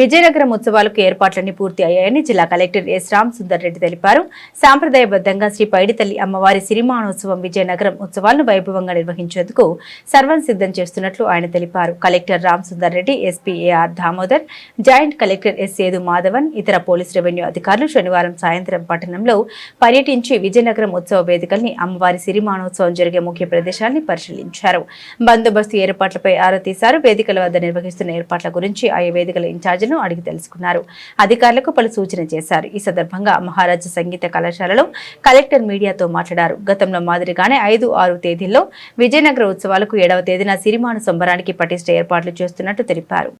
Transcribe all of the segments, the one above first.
విజయనగరం ఉత్సవాలకు ఏర్పాట్లన్నీ పూర్తి అయ్యాయని జిల్లా కలెక్టర్ ఎస్ రామ్ సుందర్ రెడ్డి తెలిపారు. సాంప్రదాయబద్ధంగా శ్రీ పైడితల్లి అమ్మవారి సిరిమానోత్సవం విజయనగరం ఉత్సవాలను వైభవంగా నిర్వహించేందుకు సర్వం సిద్ధం చేస్తున్నట్లు ఆయన తెలిపారు. Collector Ram Sundar Reddy SP A R Damodar joint collector S Sethu Madhavan ఇతర పోలీస్ రెవెన్యూ అధికారులు శనివారం సాయంత్రం పట్టణంలో పర్యటించి విజయనగరం ఉత్సవ వేదికల్ని అమ్మవారి సిరిమానోత్సవం జరిగే ముఖ్య ప్రదేశాన్ని పరిశీలించారు. బందోబస్తు ఏర్పాట్లపై ఆరా తీశారు. వేదికల వద్ద నిర్వహిస్తున్న ఏర్పాట్ల గురించి ఆయా వేదికల ఇన్ఛార్జీలను అడిగి తెలుసుకున్నారు. అధికారులకు పలు సూచన చేశారు. ఈ సందర్భంగా మహారాజా సంగీత కళాశాలలో కలెక్టర్ మీడియాతో మాట్లాడారు. గతంలో మాదిరిగానే ఐదు ఆరు తేదీల్లో విజయనగర ఉత్సవాలకు ఏడవ తేదీన సిరిమాను సంబరానికి పటిష్ట ఏర్పాట్లు చేస్తున్నట్టు తెలిపారు.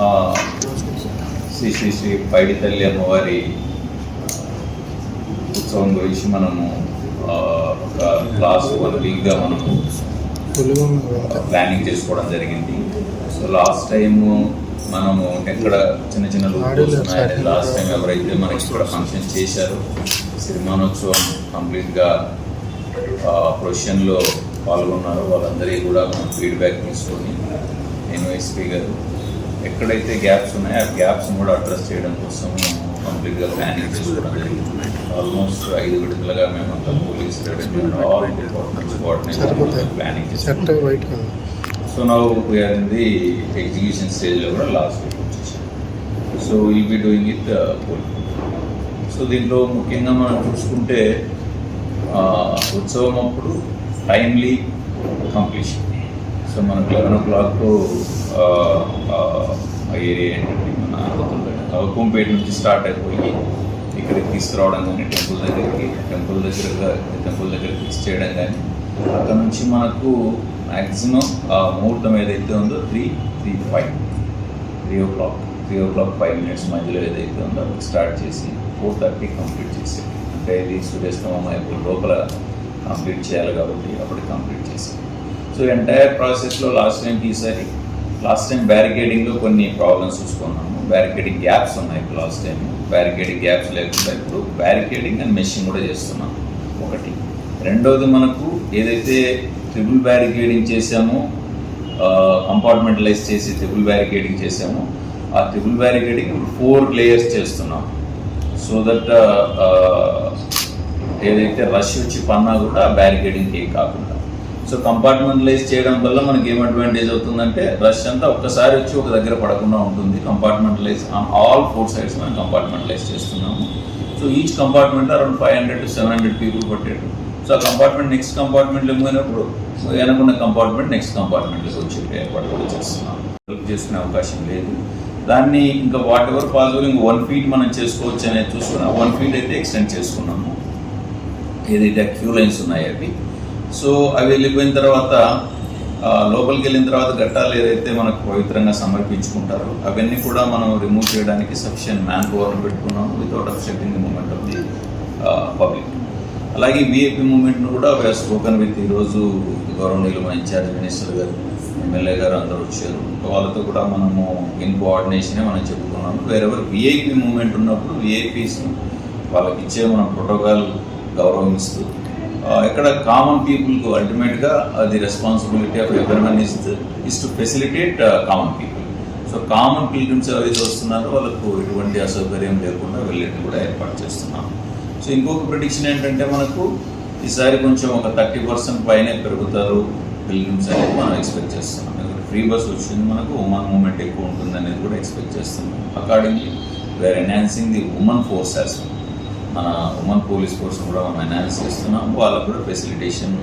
ఆ, శ్రీ శ్రీ శ్రీ పైడి తల్లి అమ్మవారి ఉత్సవం గురించి మనము ఒక లాస్ట్ వన్ వీక్గా మనము ప్లానింగ్ చేసుకోవడం జరిగింది. సో లాస్ట్ టైం మనము ఎక్కడ చిన్న చిన్న లూప్స్ ఉన్నాయని లాస్ట్ టైం ఎవరైతే మనకి ఇక్కడ ఫంక్షన్ చేశారో సిరిమానోత్సవం కంప్లీట్గా ప్రొఫెషన్లో పాల్గొన్నారో వాళ్ళందరికీ కూడా మనం ఫీడ్బ్యాక్ తీసుకొని నేను ఎస్పీ గారు ఎక్కడైతే గ్యాప్స్ ఉన్నాయో ఆ గ్యాప్స్ కూడా అడ్రస్ చేయడం కోసం కంప్లీట్గా ప్లానింగ్ చేసుకోవడం జరిగింది. ఆల్మోస్ట్ ఐదు విడతలుగా మేము అంతా police revenue all departments coordination planning color so now we're in the execution స్టేజ్లో కూడా లాస్ట్ వీక్ వచ్చేసాం so will be doing it so దీంట్లో ముఖ్యంగా మనం చూసుకుంటే ఉత్సవం అప్పుడు టైమ్లీ కంప్లీషన్ సో మనకు లెవెన్ ఓ క్లాక్ ఏరియా ఏంటంటే మన అవకంపేట నుంచి స్టార్ట్ అయిపోయి ఇక్కడికి తీసుకురావడం కానీ టెంపుల్ దగ్గరికి టెంపుల్ దగ్గర టెంపుల్ దగ్గర ఫిక్స్ చేయడం కానీ అక్కడ నుంచి మనకు మ్యాక్సిమం ముహూర్తం ఏదైతే ఉందో three three five three o'clock three o'clock five minutes మధ్యలో ఏదైతే ఉందో స్టార్ట్ చేసి ఫోర్ థర్టీ కంప్లీట్ చేసి అంటే ఇది సూర్యాస్తమం అయిపోయి లోపల కంప్లీట్ చేయాలి కాబట్టి అప్పుడు కంప్లీట్ చేసి. సో ఎంటైర్ ప్రాసెస్లో లాస్ట్ టైం ఈసారి లాస్ట్ టైం బ్యారికేడింగ్లో కొన్ని ప్రాబ్లమ్స్ చూసుకున్నాము. బ్యారికేడింగ్ గ్యాప్స్ ఉన్నాయి లాస్ట్ టైం బ్యారికేడింగ్ గ్యాప్స్ లేకుండా ఇప్పుడు బ్యారికేడింగ్ అండ్ మెషింగ్ కూడా చేస్తున్నాం ఒకటి. రెండోది మనకు ఏదైతే ట్రిపుల్ బ్యారికేడింగ్ చేసాము కంపార్ట్మెంటలైజ్ చేసి ట్రిపుల్ బ్యారికేడింగ్ చేసాము ఆ ట్రిపుల్ బ్యారికేడింగ్ ఇప్పుడు ఫోర్ లేయర్స్ చేస్తున్నాం. సో దట్ ఏదైతే రష్ వచ్చి పన్నా కూడా బ్యారికేడింగ్కి కాకుండా. సో కంపార్ట్మెంటలైజ్ చేయడం వల్ల మనకి ఏం అడ్వాంటేజ్ అవుతుందంటే రష్ అంతా ఒక్కసారి వచ్చి ఒక దగ్గర పడకుండా ఉంటుంది. Compartmentalize on all four sides మనం కంపార్ట్మెంటలైజ్ చేస్తున్నాము. So each compartment around five hundred to seven hundred people పట్టేట్టు so ఆ కంపార్ట్మెంట్ నెక్స్ట్ కంపార్ట్మెంట్లో పోయినప్పుడు వెనకున్న కంపార్ట్మెంట్ నెక్స్ట్ కంపార్ట్మెంట్లోకి వచ్చి ఏర్పాటు కూడా చేస్తున్నాం. హెల్ప్ చేసుకునే అవకాశం లేదు. దాన్ని ఇంకా వాట్ ఎవర్ పాసిబుల్ ఇంకా వన్ ఫీట్ మనం చేసుకోవచ్చు అనేది చూసుకున్నాం వన్ ఫీట్ అయితే ఎక్స్టెండ్ చేసుకున్నాము. ఏదైతే క్యూ లైన్స్ ఉన్నాయో అవి. సో అవి వెళ్ళిపోయిన తర్వాత లోపలికి వెళ్ళిన తర్వాత ఘట్టాలు ఏదైతే మనకు పవిత్రంగా సమర్పించుకుంటారో అవన్నీ కూడా మనం రిమూవ్ చేయడానికి సఫిషియెంట్ మ్యాన్ పవర్ని పెట్టుకున్నాం without obstructing the movement of the public అలాగే విఐపి మూమెంట్ను కూడా స్పోకన్ విత్ ఈరోజు గౌరవనీయులు మన ఇన్ఛార్జ్ మినిస్టర్ గారు ఎమ్మెల్యే గారు అందరూ వచ్చారు. వాళ్ళతో కూడా మనము ఇన్ కోఆర్డినేషనే మనం చెప్పుకున్నాము. వేరెవర్ విఐపి మూమెంట్ ఉన్నప్పుడు విఐపీస్ను వాళ్ళకి ఇచ్చే మన ప్రోటోకాల్ గౌరవం ఇస్తూ ఇక్కడ కామన్ పీపుల్కు అల్టిమేట్గా అది responsibility of everyone is is to facilitate common people so common pilgrims ఎవరైతే వస్తున్నారో వాళ్ళకు ఎటువంటి అసౌకర్యం లేకుండా వెళ్ళేట్టు కూడా ఏర్పాటు చేస్తున్నాము. సో ఇంకొక ప్రిడిక్షన్ ఏంటంటే మనకు ఈసారి కొంచెం ఒక థర్టీ పర్సెంట్ పైనే పెరుగుతారు పిల్గ్రిమ్స్ అనేది మనం ఎక్స్పెక్ట్ చేస్తున్నాం. ఎందుకంటే ఫ్రీ బస్ వచ్చింది మనకు ఉమెన్ మూమెంట్ ఎక్కువ ఉంటుంది అనేది కూడా ఎక్స్పెక్ట్ చేస్తున్నాం. Accordingly we're enhancing the women force as మన ఉమెన్ పోలీస్ ఫోర్స్ కూడా మనం ఎన్హాన్స్ చేస్తున్నాం. వాళ్ళకు కూడా facilitation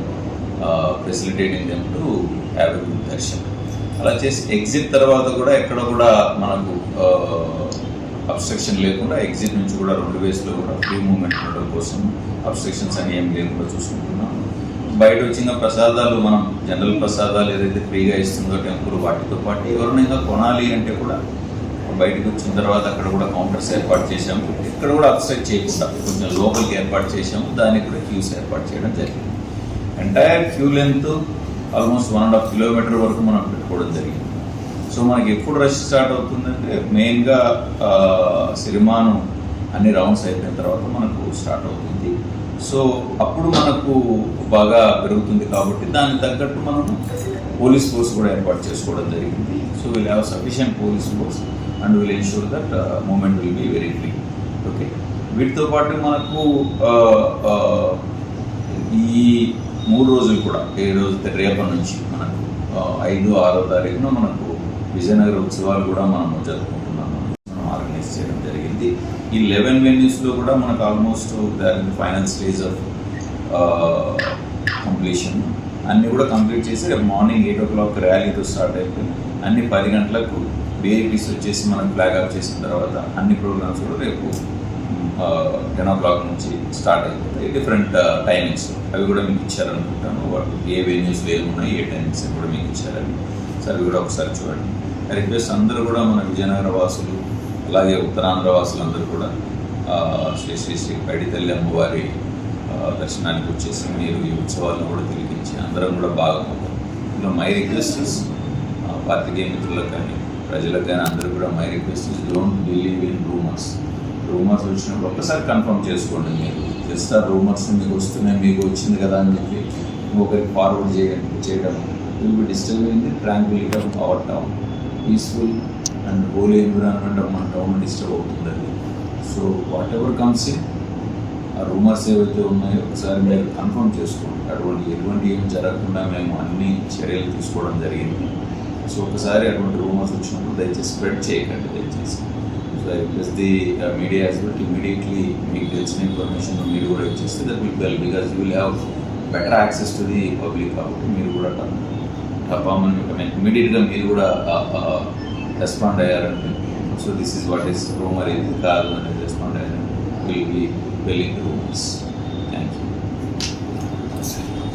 facilitating them to have darshan అలా చేసి ఎగ్జిట్ తర్వాత కూడా ఎక్కడ కూడా మనకు అబ్స్ట్రక్షన్ లేకుండా ఎగ్జిట్ నుంచి కూడా రెండు వేస్లో కూడా ఫ్రీ మూమెంట్ ఉండడం కోసం అబ్స్ట్రక్షన్స్ అని ఏం లేకుండా చూసుకుంటున్నాం. బయట వచ్చిన ప్రసాదాలు మనం జనరల్ ప్రసాదాలు ఏదైతే ఫ్రీగా ఇస్తుందో టెంపుల్ వాటితో పాటు ఎవరినైనా కొనాలి అంటే కూడా బయటకు వచ్చిన తర్వాత అక్కడ కూడా కౌంటర్స్ ఏర్పాటు చేశాము ఇక్కడ కూడా అబ్స్ట్రక్ట్ చేయకుండా కొంచెం లోపలికి ఏర్పాటు చేశాము. దానికి కూడా క్యూస్ ఏర్పాటు చేయడం జరిగింది. Entire queue length almost one and half kilometer వరకు మనం పెట్టుకోవడం జరిగింది. సో మనకి ఎప్పుడు రష్ స్టార్ట్ అవుతుందంటే మెయిన్గా సిరిమాను అన్ని రౌండ్స్ అయిపోయిన తర్వాత మనకు స్టార్ట్ అవుతుంది. సో అప్పుడు మనకు బాగా పెరుగుతుంది కాబట్టి దానికి తగ్గట్టు మనం పోలీస్ ఫోర్స్ కూడా ఏర్పాటు చేసుకోవడం జరిగింది. So will have sufficient police force and will ensure that movement will be very free okay? వీటితో పాటు మనకు ఈ మూడు రోజులు కూడా ఏ రోజు రేపటి నుంచి మనకు ఐదు ఆరో తారీఖున మనకు విజయనగర ఉత్సవాలు కూడా మనం జరుపుకుంటున్నాము. మనం ఆర్గనైజ్ చేయడం జరిగింది. ఈ లెవెన్ వెన్యూస్లో కూడా మనకు almost final stage of completion అన్నీ కూడా కంప్లీట్ చేసి రేపు మార్నింగ్ ఎయిట్ ఓ క్లాక్ ర్యాలీతో స్టార్ట్ అయిపోయి అన్ని పది గంటలకు విఐపీస్ వచ్చేసి మనం ఫ్లాగ్ ఆఫ్ చేసిన తర్వాత అన్ని ప్రోగ్రామ్స్ కూడా రేపు టెన్ ఓ క్లాక్ నుంచి స్టార్ట్ అయిపోతాయి. డిఫరెంట్ టైమింగ్స్ uh, అవి కూడా మీకు ఇచ్చారనుకుంటాను. వాళ్ళు ఏ వెన్యూస్ ఏమి ఉన్నాయి ఏ టైమింగ్స్ కూడా మీకు ఇచ్చారని. సో అవి కూడా ఒకసారి చూడండి. రిక్వెస్ట్ అందరూ కూడా మన విజయనగర వాసులు అలాగే ఉత్తరాంధ్ర వాసులందరూ కూడా శ్రీ శ్రీ శ్రీ పైడి తల్లి అమ్మవారి దర్శనానికి వచ్చేసి మీరు ఈ ఉత్సవాలను కూడా తిరిగించి అందరం కూడా భాగమవుతాం. ఇలా మై రిక్వెస్ట్ ఇస్ మిత్రులకు కానీ ప్రజలకు కానీ అందరూ కూడా my request don't believe in rumours rumours వచ్చినప్పుడు ఒక్కసారి కన్ఫర్మ్ చేసుకోండి మీరు. జస్ట్ ఆ రూమర్స్ మీకు వస్తున్నాయి మీకు వచ్చింది కదా అని చెప్పి ఇంకొకరికి ఫార్వర్డ్ చేయడం చేయడం will be disturbing the tranquility of our town peaceful and whole environment of మన టౌన్ డిస్టర్బ్ అవుతుందండి. So whatever comes in ఆ రూమర్స్ ఏవైతే ఉన్నాయో ఒకసారి మీరు కన్ఫర్మ్ చేసుకోండి. అటువంటి ఎటువంటి ఏం జరగకుండా మేము అన్ని చర్యలు తీసుకోవడం జరిగింది. సో ఒకసారి అటువంటి రూమర్స్ వచ్చినప్పుడు దయచేసి స్ప్రెడ్ చేయకండి దయచేసి. So I request the media as well immediately మీకు తెలిసిన ఇన్ఫర్మేషన్ మీరు కూడా ఇచ్చేస్తే that will well because you will have better access to the public కాబట్టి మీరు కూడా తప్పమని ఇమీడియట్గా మీరు కూడా రెస్పాండ్ అయ్యారంటే so this is what is rumour ఇది కాదు అనేది రెస్పాండ్ అయ్యారు విల్ బి వెల్లింగ్ రూమ్స్